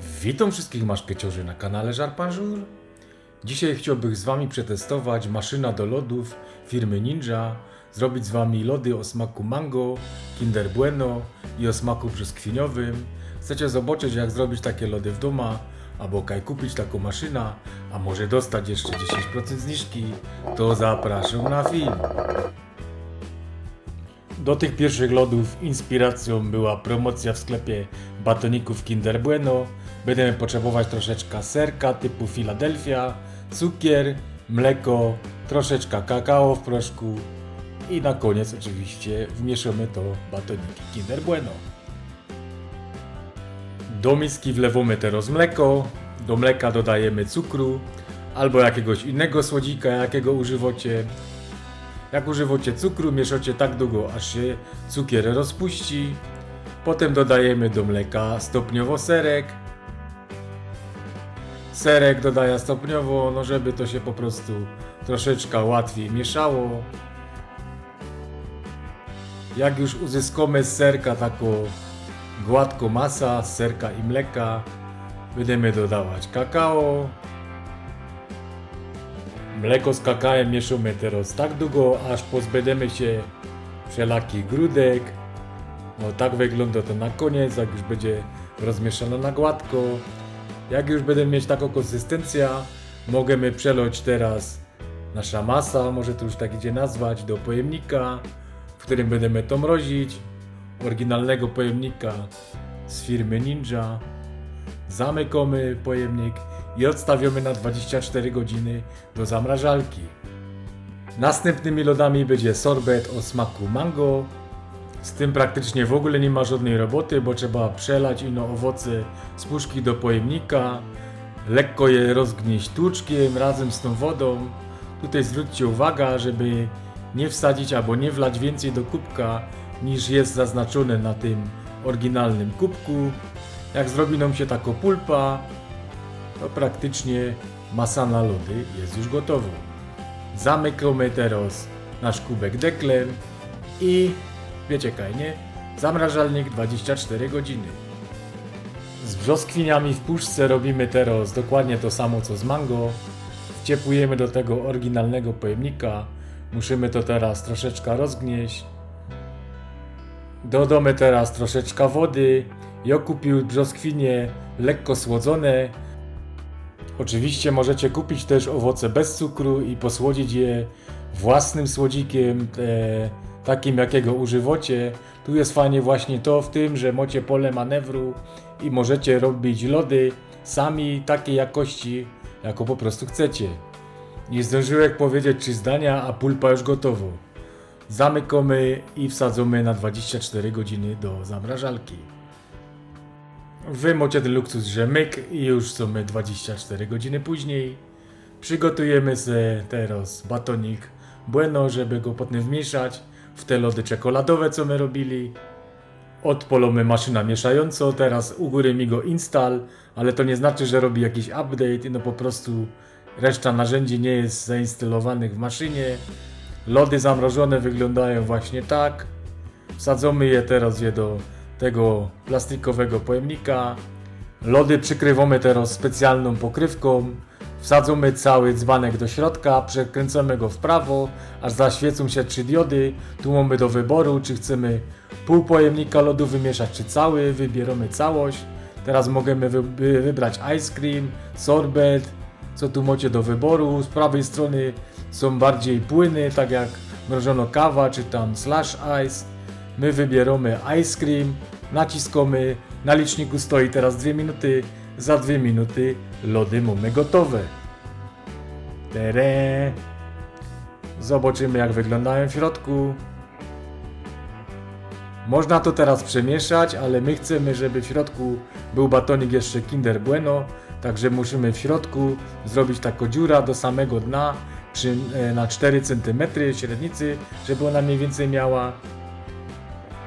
Witam wszystkich maszkeciorzy na kanale Żarpanżur. Dzisiaj chciałbym z Wami przetestować maszyna do lodów firmy Ninja, zrobić z Wami lody o smaku mango, Kinder Bueno i o smaku brzoskwiniowym. Chcecie zobaczyć jak zrobić takie lody w domu, albo kaj kupić taką maszynę, a może dostać jeszcze 10% zniżki, to zapraszam na film. Do tych pierwszych lodów inspiracją była promocja w sklepie batoników Kinder Bueno. Będziemy potrzebować troszeczkę serka typu Philadelphia, cukier, mleko, troszeczkę kakao w proszku i na koniec oczywiście wmieszamy to batoniki Kinder Bueno. Do miski wlewamy teraz mleko, do mleka dodajemy cukru albo jakiegoś innego słodzika, jakiego używacie. Jak używacie cukru, mieszacie tak długo, aż się cukier rozpuści. Potem dodajemy do mleka stopniowo serek. Serek dodaję stopniowo, no żeby to się po prostu troszeczkę łatwiej mieszało. Jak już uzyskamy z serka taką gładką masa serka i mleka, będziemy dodawać kakao. Mleko z kakałem mieszamy teraz tak długo, aż pozbędziemy się wszelakich grudek. No tak wygląda to na koniec, jak już będzie rozmieszane na gładko. Jak już będę mieć taką konsystencję, możemy przelać teraz nasza masa, może to już tak idzie nazwać, do pojemnika, w którym będziemy to mrozić. Oryginalnego pojemnika z firmy Ninja. Zamykamy pojemnik i odstawiamy na 24 godziny do zamrażalki. Następnymi lodami będzie sorbet o smaku mango. Z tym praktycznie w ogóle nie ma żadnej roboty, bo trzeba przelać ino owoce z puszki do pojemnika, lekko je rozgnieść tłuczkiem razem z tą wodą. Tutaj zwróćcie uwagę, żeby nie wsadzić albo nie wlać więcej do kubka niż jest zaznaczone na tym oryginalnym kubku. Jak zrobi nam się taka pulpa, to praktycznie masa na lody jest już gotowa. Zamykamy teraz nasz kubek deklem i wiecie kaj, nie? Zamrażalnik 24 godziny. Z brzoskwiniami w puszce robimy teraz dokładnie to samo co z mango. Wciepujemy do tego oryginalnego pojemnika. Musimy to teraz troszeczkę rozgnieść. Dodamy teraz troszeczkę wody. Ja kupił brzoskwinie lekko słodzone. Oczywiście możecie kupić też owoce bez cukru i posłodzić je własnym słodzikiem, e, takim jakiego używacie. Tu jest fajnie właśnie to w tym, że macie pole manewru i możecie robić lody sami takiej jakości, jaką po prostu chcecie. Nie zdążyłem powiedzieć trzy zdania, a pulpa już gotowa. Zamykamy i wsadzamy na 24 godziny do zamrażalki. Wy macie ten luksus, że myk i już są my 24 godziny później. Przygotujemy sobie teraz batonik bueno, żeby go potem wmieszać w te lody czekoladowe, co my robili. Odpolamy maszyna mieszająco, teraz u góry mi go install, ale to nie znaczy, że robi jakiś update, no po prostu reszta narzędzi nie jest zainstalowanych w maszynie. Lody zamrożone wyglądają właśnie tak. Wsadzamy je teraz je do tego plastikowego pojemnika. Lody przykrywamy teraz specjalną pokrywką. Wsadzamy cały dzbanek do środka, przekręcamy go w prawo, aż zaświecą się trzy diody. Tu mamy do wyboru, czy chcemy pół pojemnika lodu wymieszać, czy cały. Wybieramy całość. Teraz możemy wy- wy- wybrać ice cream, sorbet, co tu macie do wyboru. Z prawej strony są bardziej płyny, tak jak mrożono kawa, czy tam slash ice. My wybieramy ice cream, naciskamy, na liczniku stoi teraz 2 minuty, za 2 minuty lody mamy gotowe. Tere. Zobaczymy jak wyglądają w środku. Można to teraz przemieszać, ale my chcemy, żeby w środku był batonik jeszcze Kinder Bueno, także musimy w środku zrobić taką dziura do samego dna przy, e, na 4 cm średnicy, żeby ona mniej więcej miała.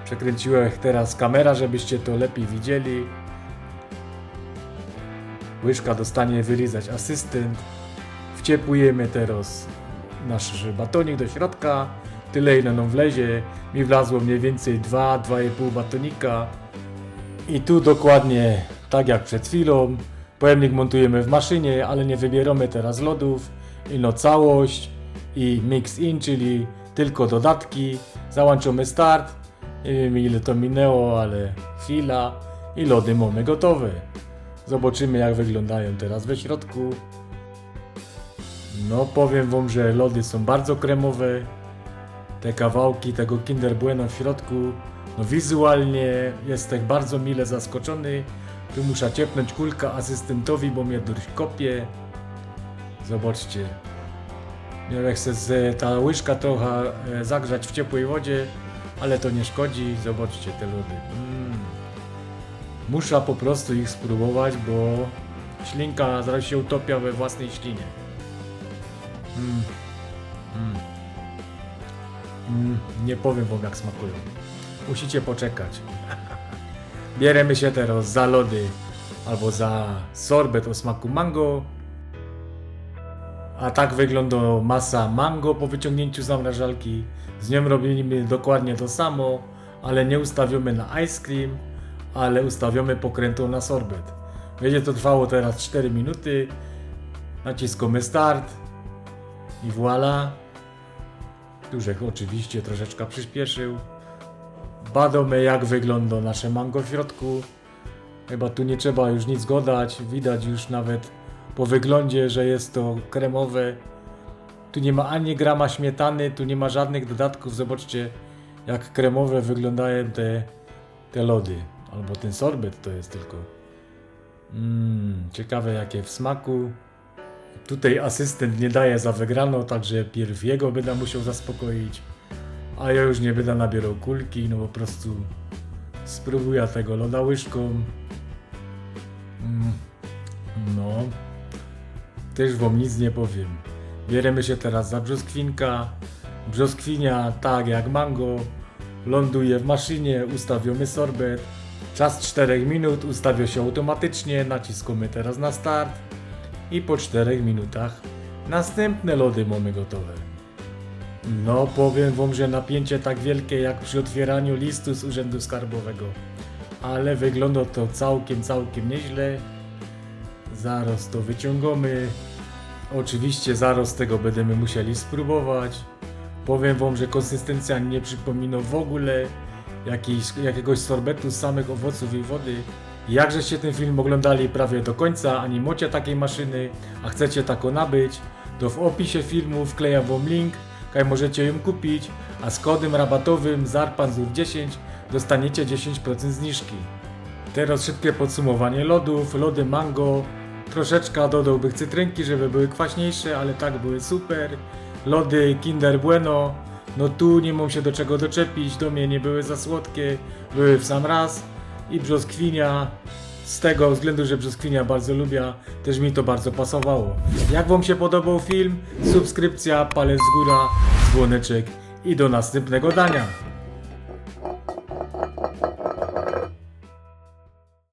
Przekręciłem teraz kamera, żebyście to lepiej widzieli. Łyżka dostanie wylizać asystent. Wciepujemy teraz nasz batonik do środka. Tyle ile nam wlezie. Mi wlazło mniej więcej 2-2,5 batonika. I tu dokładnie tak jak przed chwilą. Pojemnik montujemy w maszynie, ale nie wybieramy teraz lodów. Ino całość i mix in, czyli tylko dodatki. Załączamy start. Wiem ile to minęło, ale chwila i lody mamy gotowe. Zobaczymy jak wyglądają teraz we środku. No powiem wam, że lody są bardzo kremowe. Te kawałki tego Kinder Bueno w środku. No wizualnie jestem bardzo mile zaskoczony. Tu muszę ciepnąć kulka asystentowi, bo mnie dość kopie. Zobaczcie. Ja chcę ta łyżka trochę e, zagrzać w ciepłej wodzie, ale to nie szkodzi. Zobaczcie te lody. Mm. Muszę po prostu ich spróbować, bo ślinka zaraz się utopia we własnej ślinie. Mm. Mm. Mm. Nie powiem wam jak smakują. Musicie poczekać. Bieremy się teraz za lody albo za sorbet o smaku mango. A tak wygląda masa mango po wyciągnięciu zamrażalki. Z nią robimy dokładnie to samo, ale nie ustawiamy na ice cream, ale ustawiamy pokrętą na sorbet. Będzie to trwało teraz 4 minuty. Naciskamy start i voilà. Dużek oczywiście troszeczkę przyspieszył. Badamy jak wygląda nasze mango w środku. Chyba tu nie trzeba już nic godać. Widać już nawet po wyglądzie, że jest to kremowe. Tu nie ma ani grama śmietany, tu nie ma żadnych dodatków. Zobaczcie jak kremowe wyglądają te, te lody. Albo ten sorbet to jest tylko. Mmm, ciekawe jakie w smaku. Tutaj asystent nie daje za wygraną, także pierw jego będę musiał zaspokoić. A ja już nie będę nabierał kulki, no po prostu spróbuję tego loda łyżką. Mm, no, też wam nic nie powiem. Bierzemy się teraz za brzoskwinka. Brzoskwinia, tak jak mango, ląduje w maszynie, ustawiamy sorbet. Czas 4 minut ustawia się automatycznie, naciskamy teraz na start i po 4 minutach następne lody mamy gotowe. No, powiem wam, że napięcie tak wielkie jak przy otwieraniu listu z Urzędu Skarbowego. Ale wygląda to całkiem, całkiem nieźle. Zaraz to wyciągamy. Oczywiście zaraz tego będziemy musieli spróbować. Powiem wam, że konsystencja nie przypomina w ogóle jakiejś, jakiegoś sorbetu z samych owoców i wody. Jakżeście ten film oglądali prawie do końca, a nie macie takiej maszyny, a chcecie taką nabyć, to w opisie filmu wkleję wam link, kaj możecie ją kupić, a z kodem rabatowym ZARPANZUR10 dostaniecie 10% zniżki. Teraz szybkie podsumowanie lodów, lody mango, troszeczkę dodałbym cytrynki, żeby były kwaśniejsze, ale tak były super. Lody Kinder Bueno, no tu nie mam się do czego doczepić, do mnie nie były za słodkie, były w sam raz. I brzoskwinia, z tego względu, że brzoskwinia bardzo lubię, też mi to bardzo pasowało. Jak wam się podobał film? Subskrypcja, palec w górę, dzwoneczek i do następnego dania.